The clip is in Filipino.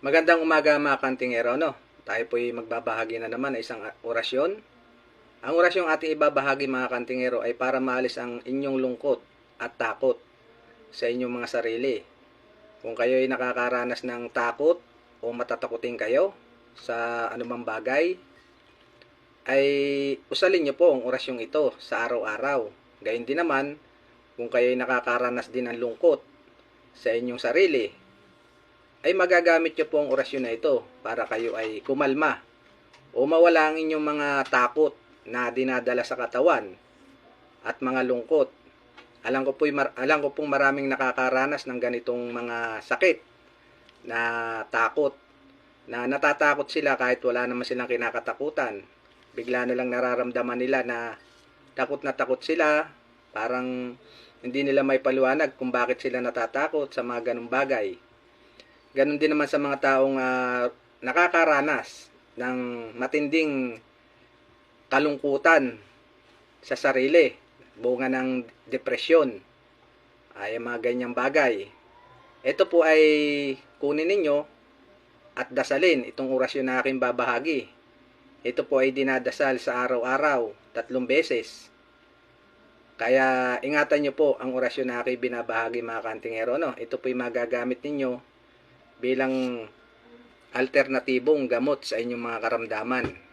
Magandang umaga mga kantingero, no? Tayo po'y magbabahagi na naman ng isang orasyon. Ang orasyong ating ibabahagi mga kantingero ay para maalis ang inyong lungkot at takot sa inyong mga sarili. Kung kayo ay nakakaranas ng takot o matatakutin kayo sa anumang bagay, ay usalin niyo po ang orasyong ito sa araw-araw. Gayun din naman, kung kayo ay nakakaranas din ng lungkot sa inyong sarili, ay magagamit nyo po ang orasyon na ito para kayo ay kumalma o mawala ang inyong mga takot na dinadala sa katawan at mga lungkot. Alam ko, po, alam ko pong maraming nakakaranas ng ganitong mga sakit na takot na natatakot sila kahit wala naman silang kinakatakutan. Bigla na lang nararamdaman nila na takot na takot sila, parang hindi nila may paliwanag kung bakit sila natatakot sa mga ganong bagay. Ganon din naman sa mga taong ah, nakakaranas ng matinding kalungkutan sa sarili, bunga ng depresyon, ay mga ganyang bagay. Ito po ay kunin ninyo at dasalin itong orasyon na aking babahagi. Ito po ay dinadasal sa araw-araw, tatlong beses. Kaya ingatan nyo po ang orasyon na aking binabahagi mga kantingero. No? Ito po ay magagamit ninyo bilang alternatibong gamot sa inyong mga karamdaman.